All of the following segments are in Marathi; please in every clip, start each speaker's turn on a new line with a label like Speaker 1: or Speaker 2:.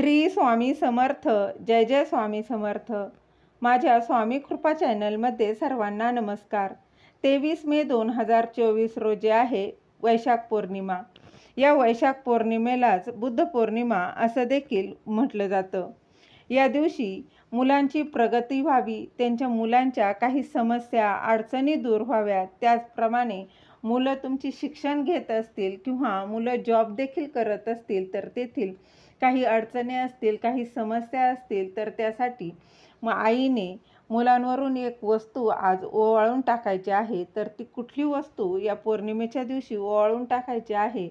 Speaker 1: श्री स्वामी समर्थ जय जय स्वामी समर्थ. माझ्या स्वामी कृपा चॅनलमध्ये सर्वांना नमस्कार. तेवीस मे दोन हजार चोवीस रोजी आहे वैशाख पौर्णिमा. या वैशाख पौर्णिमेलाच बुद्ध पौर्णिमा असं देखील म्हटलं जातं. या दिवशी मुलांची प्रगती व्हावी त्यांच्या मुलांच्या काही समस्या अडचणी दूर व्हाव्यात. त्याचप्रमाणे मुलं तुमची शिक्षण घेत असतील किंवा मुलं जॉब देखील करत असतील तर तेथील काही अडचणी असतील काही समस्या असतील तर त्यासाठी मग आईने मुलांवरून एक वस्तू आज ओवाळून टाकायची आहे. तर ती कुठली वस्तू? या पौर्णिमेच्या दिवशी ओवाळून टाकायची आहे.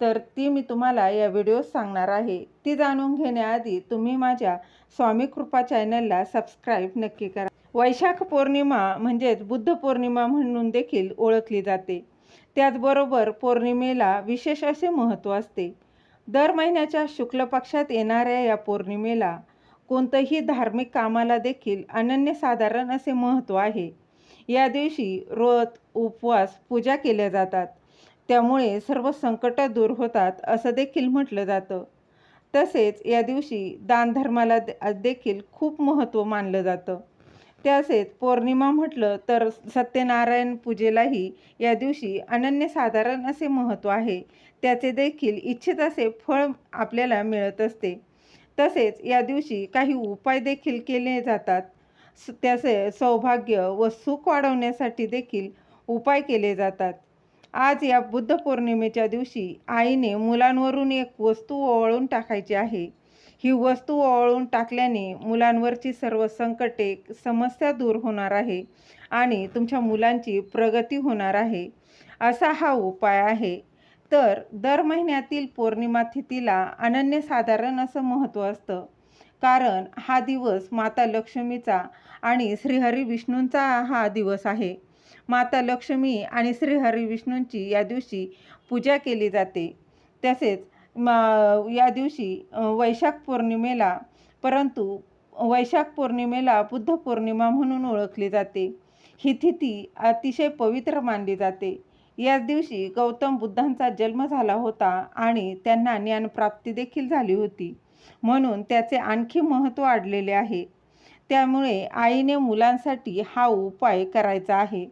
Speaker 1: तर ती मी तुम्हाला या व्हिडिओत सांगणार आहे. ती जाणून घेण्याआधी तुम्ही माझ्या स्वामी कृपा चॅनलला सबस्क्राईब नक्की करा. वैशाख पौर्णिमा म्हणजेच बुद्ध पौर्णिमा म्हणून देखील ओळखली जाते. त्याचबरोबर पौर्णिमेला विशेष असे महत्त्व असते. दर महिन्याच्या शुक्ल पक्षात येणाऱ्या या पौर्णिमेला कोणतंही धार्मिक कामाला देखील अनन्यसाधारण असे महत्त्व आहे. या दिवशी व्रत उपवास पूजा केल्या जातात. त्यामुळे सर्व संकट दूर होतात असं देखील म्हटलं जातं. तसेच या दिवशी दानधर्माला देखील खूप महत्त्व मानलं जातं. तसेच पौर्णिमा म्हटलं तर सत्यनारायण पूजेलाही या दिवशी अनन्यसाधारण असे महत्त्व आहे. त्याचे देखील इच्छित असे फळ आपल्याला मिळत असते. तसेच या दिवशी काही उपाय देखील केले जातात. त्याचे सौभाग्य व सुख वाढवण्यासाठी देखील उपाय केले जातात. आज या बुद्ध पौर्णिमेच्या दिवशी आईने मुलांवरून एक वस्तू ओवाळून टाकायची आहे. ही वस्तू ओवाळून टाकल्याने मुलांवरची सर्व संकटे समस्या दूर होणार आहे आणि तुमच्या मुलांची प्रगती होणार आहे. असा हा उपाय आहे. तर दर महिन्यातील पौर्णिमा तिथीला अनन्यसाधारण असं महत्त्व असतं. कारण हा दिवस माता लक्ष्मीचा आणि श्रीहरी विष्णूंचा हा दिवस आहे. माता लक्ष्मी आणि श्रीहरी विष्णूंची या दिवशी पूजा केली जाते. तसेच या दिवशी वैशाख पौर्णिमेला परंतु वैशाख पौर्णिमेला बुद्ध पौर्णिमा म्हणून ओळखली जाते. ही तिथी अतिशय पवित्र मानली जाते. याच दिवशी गौतम बुद्धांचा जन्म झाला होता आणि त्यांना ज्ञानप्राप्ती देखील झाली होती. म्हणून त्याचे आणखी महत्त्व वाढलेले आहे. त्यामुळे आईने मुलांसाठी हा उपाय करायचा आहे.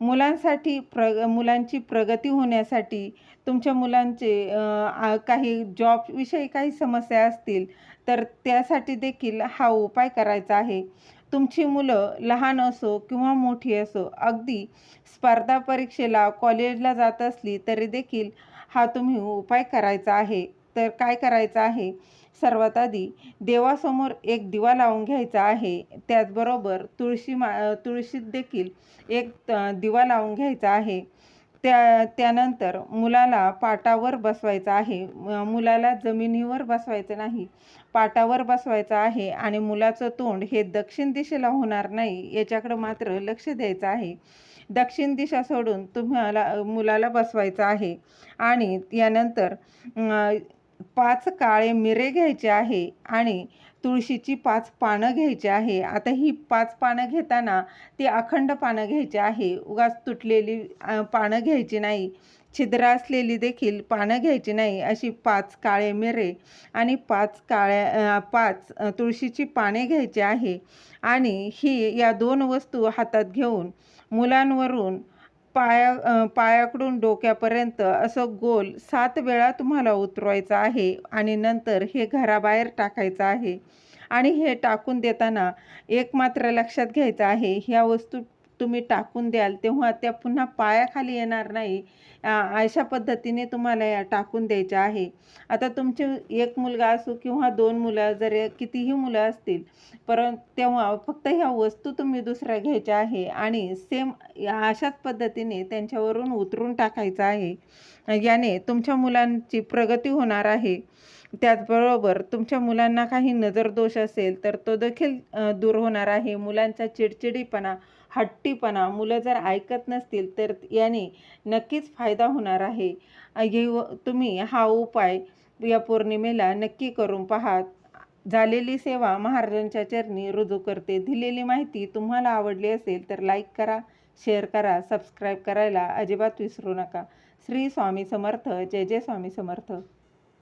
Speaker 1: मुलांसाठी प्र मुलांची प्रगती होण्यासाठी तुमच्या मुलांचे काही जॉबविषयी काही समस्या असतील तर त्यासाठी देखील हा उपाय करायचा आहे. तुमची मुलं लहान असो किंवा मोठी असो अगदी स्पर्धा परीक्षेला कॉलेजला जात असली तरी देखील हा तुम्ही उपाय करायचा आहे. तर काय करायचं आहे? सर्वात आधी देवासमोर एक दिवा लावून घ्यायचा आहे. त्याचबरोबर तुळशी मा तुळशीत देखील एक दिवा लावून घ्यायचा आहे. त्या त्यानंतर मुलाला पाटावर बसवायचं आहे. मुलाला जमिनीवर बसवायचं नाही. पाटावर बसवायचं आहे आणि मुलाचं तोंड हे दक्षिण दिशेला होणार नाही याच्याकडं मात्र लक्ष द्यायचं आहे. दक्षिण दिशा सोडून तुम्हाला मुलाला बसवायचं आहे. आणि यानंतर पाच काळे मिरे घ्यायचे आहे आणि तुळशीची पाच पानं घ्यायची आहे. आता ही पाच पानं घेताना ती अखंड पानं घ्यायची आहे. उगाच तुटलेली पानं घ्यायची नाही. छिद्र असलेली देखील पानं घ्यायची नाही अशी पाच काळे मिरे आणि पाच काळ्या पाच तुळशीची पाने घ्यायची आहे. आणि ही या दोन वस्तू हातात घेऊन मुलांवरून पाया पायाकडून डोक्यापर्यंत असं गोल सात वेळा तुम्हाला उतरवायचं आहे आणि नंतर हे घराबाहेर टाकायचं आहे. आणि हे टाकून देताना एक मात्र लक्षात घ्यायचं आहे ह्या वस्तू तुम्ही टाकून द्याल तेव्हा त्या पुन्हा पायाखाली येणार नाही. अशा पद्धतीने तुम्हाला या टाकून द्यायच्या आहे. आता तुमचे एक मुलगा असो किंवा दोन मुलं जर कितीही मुलं असतील परंतु तेव्हा फक्त ह्या वस्तू तुम्ही दुसऱ्या घ्यायच्या आहे आणि सेम अशाच पद्धतीने त्यांच्यावरून उतरून टाकायचं आहे. याने तुमच्या मुलांची प्रगती होणार आहे. त्याचबरोबर तुमच्या मुलांना काही नजरदोष असेल तर तो देखील दूर होणार आहे. मुलांचा चिडचिडीपणा हट्टीपणा मुलं जर ऐकत नसतील तर याने नक्कीच फायदा होणार आहे. तुम्ही हा उपाय या पौर्णिमेला नक्की करून पहा. झालेली सेवा महाराजांच्या चरणी रुजू करते. दिलेली माहिती तुम्हाला आवडली असेल तर लाईक करा शेअर करा सबस्क्राईब करायला अजिबात विसरू नका. श्री स्वामी समर्थ. जय जय स्वामी समर्थ.